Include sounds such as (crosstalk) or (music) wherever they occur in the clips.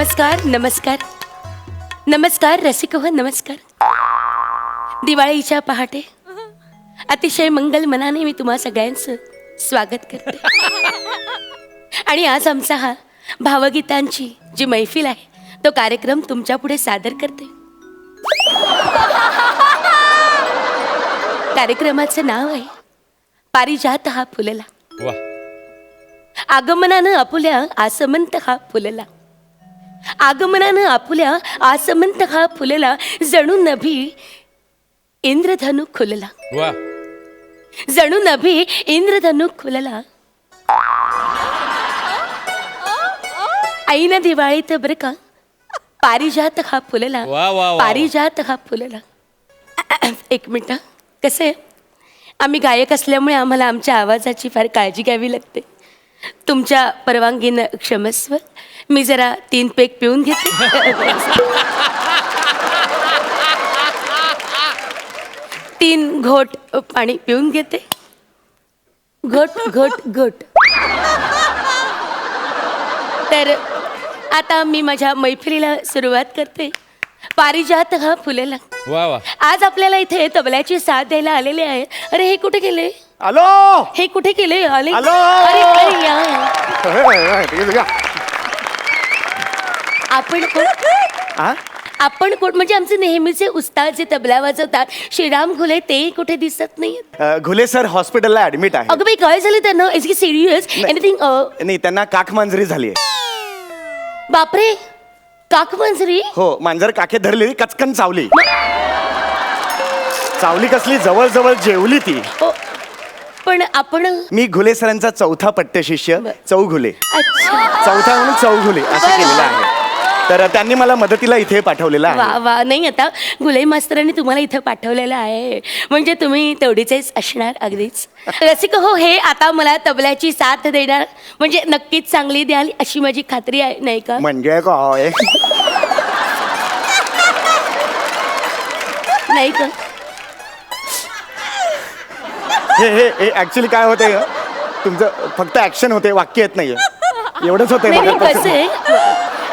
नमस्कार नमस्कार. नमस्कार रसिक हो नमस्कार दिवाळीच्या पहाटे. अतिशय मंगल मनाने मी तुम्हा सगळ्यांचं स्वागत करते. आणि आज आमचा हा भावगीतांची जी मैफिल आहे तो कार्यक्रम तुमच्यापुढे सादर करते. कार्यक्रमाचं नाव आहे पारिजात हा फुलला. आगमनानं आपुल्या आसमंत हा फुलला. आगमनानं आपुल्या आसमंत हा फुलला जणू नभी इंद्रधनु खुलला. वा. जणू नभी इंद्रधनु खुलला. ऐन दिवाळीत बरं का पारिजात हा फुलला. वा, वा, वा, वा. पारिजात हा फुलला. एक मिनिट कसं आहे? आम्ही गायक असल्यामुळे आम्हाला आमच्या आवाजाची फार काळजी घ्यावी लागते. तुमच्या परवानगीनं क्षमस्व. मी जरा तीन पेक पिऊन घेते. तीन घोट पाणी पिऊन घेते. घोट घोट घोट. तर आता मी माझ्या मैफिलीला सुरुवात करते. पारिजात हा फुलेला. वा वा. आज आपल्याला इथे तबल्याची साथ द्यायला आलेले आहे. अरे हे कुठे गेले? हॅलो! हे कुठे गेले? आले? हॅलो? अरे अरे या. या. आपण कोण? हा? आपण कोण? म्हणजे आमचे नेहमीचे उस्ताद जे तबला वाजवतात श्रीराम घुले ते कुठे दिसत नाहीत अ, घुले सर हॉस्पिटलला ऍडमिट आहे अगं बाई काय झालं त्यांना? इज की सिरियस एनिथिंग नाही त्यांना काख मांजरी झाली आहे. बापरे! काक मंजरी हो मांजर काखे धरलेली कचकन चावली. चावली कसली? जवळ जवळ जेवली ती. ओ, पण आपण मी घुले सरांचा चौथा पट्ट शिष्य चौ घुले अच्छा. चौथा म्हणून चौ घुले असं. केलेलं आहे. तर त्यांनी मला मदतीला इथे पाठवलेलं वा आहे. वा. नाही आता गुले मास्तरांनी तुम्हाला इथं पाठवलेलं आहे. म्हणजे तुम्ही तेवढीचेच असणार अगदीच. (laughs) रसिक हो हे आता मला तबल्याची साथ देणार. म्हणजे नक्कीच चांगली द्याल अशी माझी खात्री आहे नाही का? म्हणजे काय नाही का? हे हे हे ऍक्च्युली काय होतंय तुमचं फक्त ऍक्शन होते वाक्य येत नाहीये. एवढंच होतंय नाही नाही, बघा कसं आहे?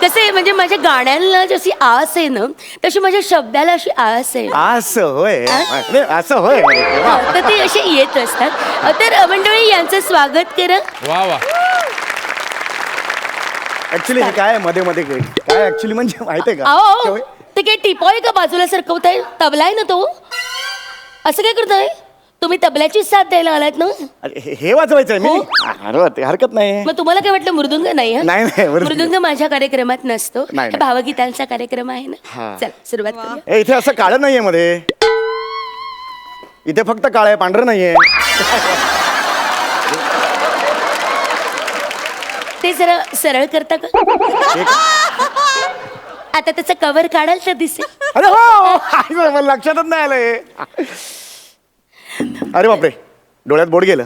कसं आहे म्हणजे माझ्या गाण्यांना जशी आस आहे ना तशी माझ्या शब्दाला अशी आस आहे. असं होय. हा? असं होय. हो, तर ते असे येत असतात. तर मंडळी यांचं स्वागत करा. वा वा. ऍक्च्युली हे काय आहे? मध्ये मध्ये काय? काय ऍक्च्युली म्हणजे माहितीये का? अहो केवळ- ते काय टिपॉय का बाजूला सरकवताय तबला आहे ना तो? असं काय करताय? तुम्ही तबल्याची साथ द्यायला आलात ना? अरे, हे- हे वाजवायचंय मी. हो. अरे ते हरकत नाही. मग तुम्हाला काय वाटलं मृदुंग नाही हं? नाही, नाही, मृदुंग. मृदुंग माझ्या कार्यक्रमात नसतो. नाही, हे नाही. भावगीतांचा कार्यक्रम आहे ना? हा. चल सुरुवात करूया. ए, इथे असं काळं नाहीये मध्ये. इथे फक्त काळं आहे पांढरं नाहीये. ते जरा सरळ करता का? आता त्याचं कव्हर काढाल तर दिसेल. अरे हो लक्षातच नाही आलंय. अरे बापरे. डोळ्यात बोट गेलं.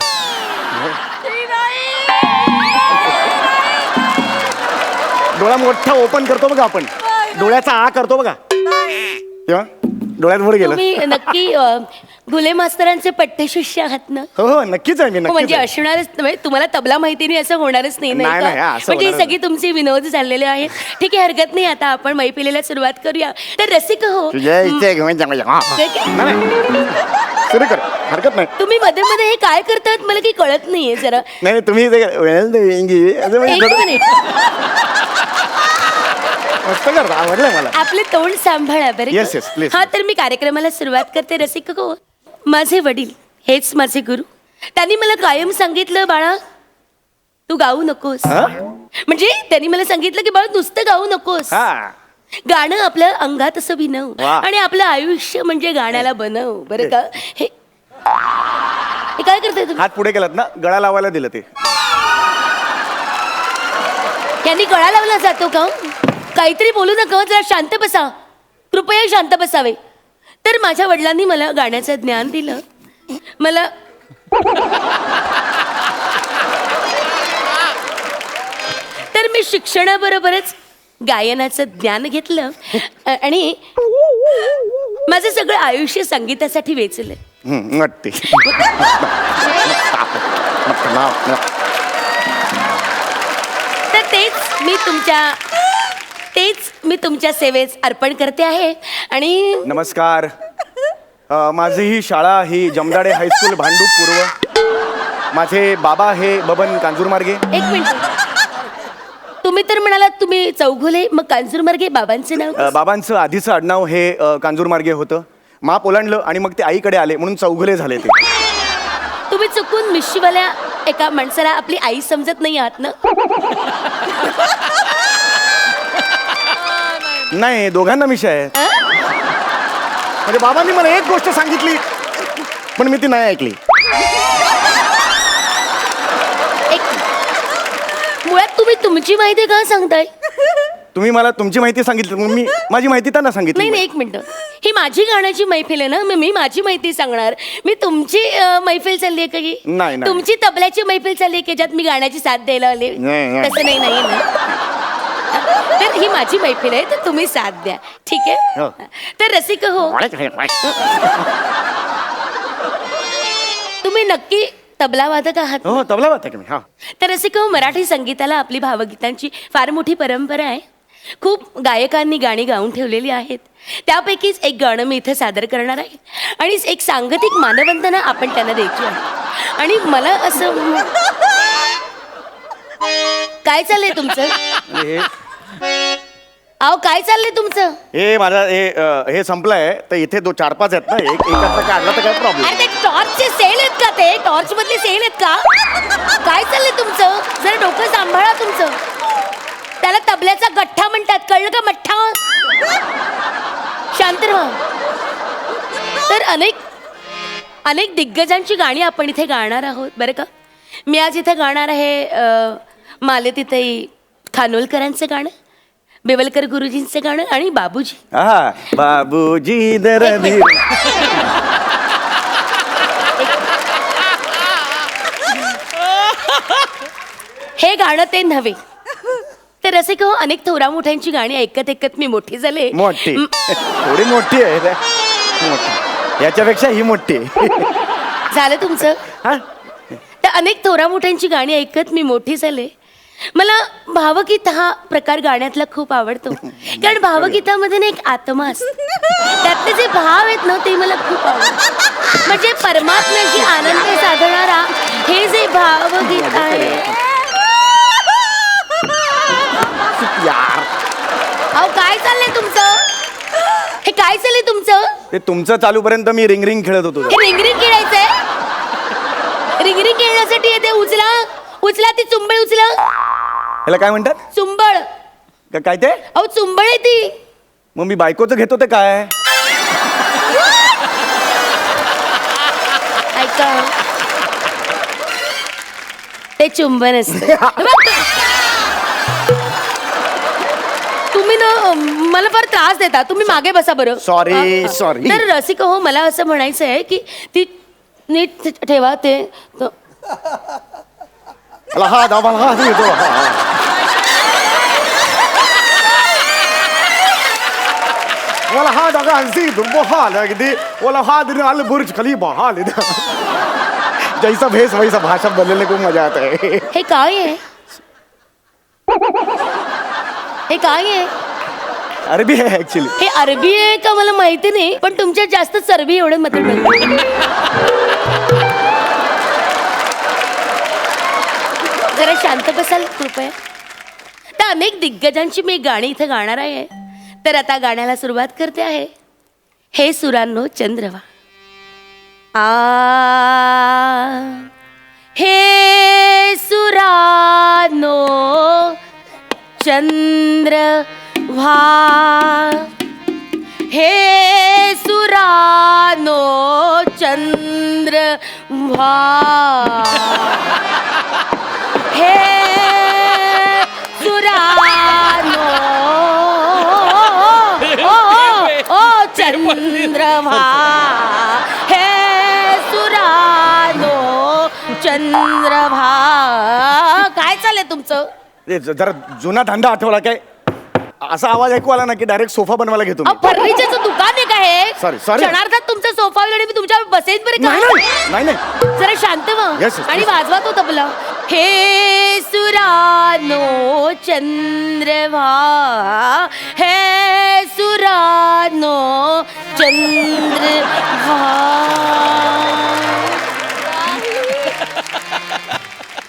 डोळा मोठा ओपन करतो बघा आपण. डोळ्याचा आ करतो बघा. तेव्हा डोळ्यात बोट गेलं तुम्ही नक्की अं, गुले मास्तरांचे पट्टशिष्य आहात ना हो हो नक्कीच आहे मी हो, नक्कीच म्हणजे आहे. असणारच म्हणजे तुम्हाला तबला माहिती नाही असं होणारच नाही नाही नाही, का? नाही, हा, असं म्हणजे ही होणारच सगळी तुमची विनोद झालेले आहेत ठीक आहे हरकत नाही आता आपण मैफिलीला सुरुवात करूया तर रसिक हो तुझ्या इथे घेऊन जा म्हणजे. हा, हा. काय- काय? नाही, नाही. सुरू कर हरकत नाही तुम्ही मध्ये मध्ये हे काय करतात मला काही कळत नाहीये जरा नाही नाही, तुम्ही ते well doing असं म्हणजे एक थोडं मिनिट मस्त करता आवडलंय मला. आपले तोंड सांभाळा बरे Yes, yes, please. हा तर मी कार्यक्रमाला सुरुवात करते रसिक हो माझे वडील हेच माझे गुरु. त्यांनी मला कायम सांगितलं बाळा तू गाऊ नकोस. हा? म्हणजे त्यांनी मला सांगितलं की बाळा नुसतं गाऊ नकोस. हा. गाणं आपल्या अंगात असं भिनव वा. आणि आपलं आयुष्य म्हणजे गाण्याला बनव. बरं का? हे हे काय करताय तुम्ही? हात पुढे केलात ना? गळा लावायला दिलं ते. यांनी गळा लावला जातो का काहीतरी बोलू नका जरा शांत बसा. कृपया शांत बसावे. तर माझ्या वडिलांनी मला गाण्याचं ज्ञान दिलं. मला तर मी शिक्षणाबरोबरच गायनाचं ज्ञान घेतलं. आणि माझं सगळं आयुष्य संगीतासाठी वेचलं तर तेच मी तुमच्या मी तुमच्या सेवेस अर्पण करते आहे. आणि नमस्कार. अ, माझी ही शाळा ही जमदाडे हायस्कूल भांडूप पूर्व. माझे बाबा हे बबन कांजूरमार्गे एक मिनिट. तुम्ही तर म्हणालात तुम्ही चौघुले मग कांजूरमार्गे बाबांचे नाव अ, बाबांचं आधीचं आडनाव हे अ, कांजूरमार्गे होतं. माप ओलांडलं आणि मग ते आईकडे आले म्हणून चौघुले झाले ते. तुम्ही चुकून मिशीवाल्या एका माणसाला आपली आई समजत नाही आहात ना? नाही दोघांना मिशा आहेत अं? म्हणजे बाबांनी मला एक गोष्ट सांगितली पण मी ती नाही ऐकली. एक मुळात तुम्ही तुमची माहिती का सांगताय? तुम्ही मला तुमची माहिती सांगितली मग मी माझी माहिती त्यांना नाही सांगितली नाही एक मिनिट. ही माझी गाण्याची मैफिल आहे ना मग मी माझी माहिती सांगणार. मी तुमची अं, मैफिल चालली आहे का ही? नाही, नाही. तुमची तबल्याची मैफिल चालली आहे की ज्यात मी गाण्याची साथ द्यायला आले? नाही, नाही. तसं नाही नाही ना? तर ही माझी मैफिल आहे तर तुम्ही साथ द्या. ठीक हो. आहे तर रसिक हो. तुम्ही नक्की तबला वादक आहात? हो तबला वाजता की मी हा. तर रसिक हो मराठी संगीताला आपली भावगीतांची फार मोठी परंपरा आहे. खूप गायकांनी गाणी गाऊन ठेवलेली आहेत. त्यापैकीच एक गाणं मी इथं सादर करणार आहे. आणि एक सांगतिक मानवंदना आपण त्यांना द्यायची आहे. आणि मला असं काय चाललंय तुमचं? हे अहो काय चाललंय तुमचं? हे माझा हे अ, हे संपलंय. तर इथे दो चार पाच आहेत ना. एक एकातला काढला तर काय प्रॉब्लेम अरे ते टॉर्चचे सेल आहेत का ते? टॉर्च मधले सेल आहेत का? काय चाललंय तुमचं? जरा डोकं सांभाळा तुमचं. त्याला तबल्याचा गठ्ठा म्हणतात. कळलं का मठ्ठा? शांत राहा. तर अनेक अनेक दिग्गजांची गाणी आपण इथे गाणार आहोत. बरं का? मी आज इथे गाणार आहे अ, मालतीताई खानोलकरांचं गाणं बेवलकर गुरुजींचं गाणं आणि बाबूजी. हा बाबूजी दर. हे गाणं ते नव्हे. तर असे हो अनेक थोरा मोठ्यांची गाणी ऐकत ऐकत मी मोठी झाले. मोठी. थोडी मोठी आहे रे. मोठी. याच्यापेक्षा ही मोठी. आहे. झालं तुमचं? हा? तर अनेक थोरा मोठ्यांची गाणी ऐकत मी मोठी झाले. मला भावगीत हा प्रकार गाण्यातला खूप आवडतो. कारण भावगीतामध्ये ना एक आत्मा असतो. त्यातले जे भाव आहेत ना ते मला खूप आवडतात. म्हणजे परमात्म्याची आनंद साधणारा हे जे भावगीत आहे. अहो काय चाललंय तुमचं? हे काय चाललंय तुमचं? ते तुमचं चालूपर्यंत मी रिंग रिंग खेळत होतो. हे रिंगरिंग खेळायचंय? रिंगरिंग खेळण्यासाठी येते उचला उचला ती चुंबळ उचला. ह्याला काय म्हणतात? चुंबळ. का- काय ते? अहो चुंबळ आहे ती. मग मी बायकोचं घेतो ते काय? ऐका. ते चुंबन असते. (laughs) तुम्ही ना अं, मला फार त्रास देता. तुम्ही मागे बसा बरं. Sorry, अं, अं. sorry. तर रसिक हो मला असं म्हणायचं आहे की ती नीट ठेवा ते. तो- मला हा दा मला हा येतो हा, हंसी दुर्बो हा लगदी बोला हा दिन अल बुर्ज खलीफा हा लिदा जैसा भेस वैसा भाषा बोलने को मजा आता है हे काय आहे हे काय आहे अरबी है ऍक्च्युली हे अरबी आहे का मला माहिती नाही पण तुमच्यात जास्त चरबी एवढं मत जरा शांत बसाल कृपया. तर अनेक दिग्गजांची मी गाणी इथं गाणार आहे. तर आता गाण्याला सुरुवात करते आहे. हे सुरांनो चंद्रवा. आ हे सुरानो चंद्र व्हा हे सुरानो चंद्र व्हा हे सुरानो. ओ, ओ, ओ चंद्रभा हे सुरानो चंद्रभा काय चाललंय तुमचं? ज- जरा जुना धंदा आठवला काय? असा आवाज ऐकू आला ना की डायरेक्ट सोफा बनवायला घेतो अहो मी फर्निचरचं दुकान आहे का हे? Sorry, sorry. क्षणार्धात तुमचा सोफा मी तुमच्यावर बसेन बरं नाही का? नाही नाही नाही. जरा शांत व्हा. Yes, yes, आणि yes. वाजवा तो तबला. हे सुरानो चंद्रभा हे सुरानो चंद्रभा।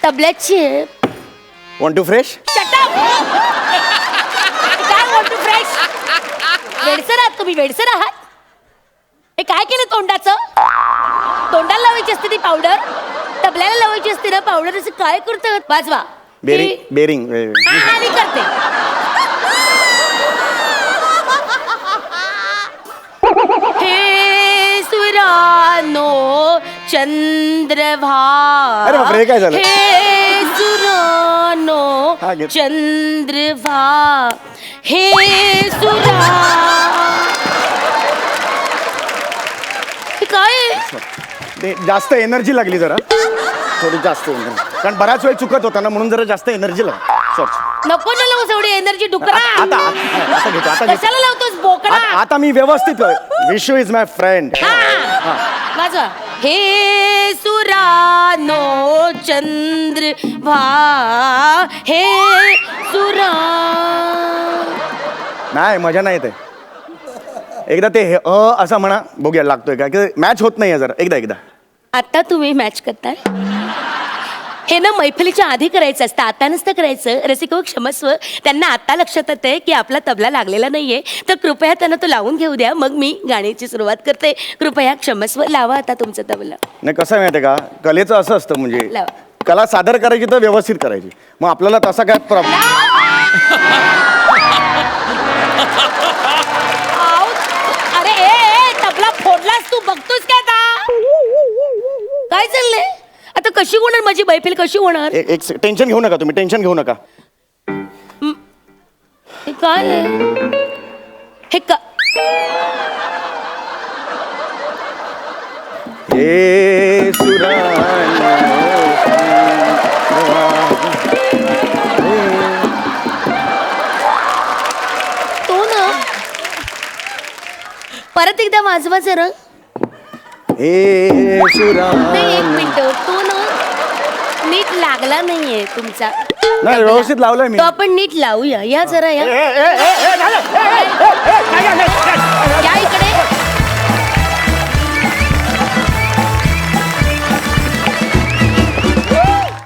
तबल्याची. One two fresh! काय म्हणतो फ्रेश वेडसर आहात तुम्ही वेडसर आहात? हे काय केलं तोंडाचं? तोंडाला लावायची असते ती पावडर तबल्याला लावायची असते ना पावडर असं काय करतं वाजवा. बेरिंग बेरिंग. हा, हा, मी करते. हे सुरानो चंद्रभा. अरे बापरे, हे काय झालं? हे सुरानो हा, घे. चंद्रभा. हे सुरा हे काय? आहे? ते जास्त एनर्जी लागली जरा. थोडी जास्त कारण बराच वेळ चुकत होता ना म्हणून जरा जास्त एनर्जी लागली सॉरी नको ना लावूस एवढी एनर्जी डुकरा. आता आता आता घेतो आता घेतो. कशाला लावतोस बोकडा? आता- आता मी व्यवस्थित विशू इज माय फ्रेंड हा. वाजवा हे. सुरानो चंद्र भा हे सुरा. नाही मजा नाही येते. एकदा ते हे अ असं म्हणा बघूया लागतोय का? मॅच होत नाहीये जरा. एकदा एकदा. आता तुम्ही मॅच करताय? हे ना मैफिलीच्या आधी करायचं असतं आता नसतं करायचं. रसिको क्षमस्व त्यांना आता लक्षात येते की आपला तबला लागलेला नाहीये. तर कृपया त्यांना तो लावून घेऊ द्या. मग मी गाण्याची सुरुवात करते. कृपया क्षमस्व लावा आता तुमचं तबला. नाही कसं आहे माहितीये का? कलेचं असं असतं म्हणजे लावा. कला सादर करायची तर व्यवस्थित करायची. मग आपल्याला तसा काय प्रॉब्लेम. अरे ए, ए तबला फोडलास तू बघतोस आता काय चाललंय? आता कशी होणार माझी मैफिल? कशी होणार? एक टेन्शन घेऊ नका तुम्ही टेन्शन घेऊ नका. हे काय आहे? हे का हे तो ना परत एकदा वाजवा जरा. हे नाही एक मिनिट तो ना नीट लागला नाहीये तुमचा नाही व्यवस्थित लावलंय मी तो आपण नीट लावूया या जरा या इथे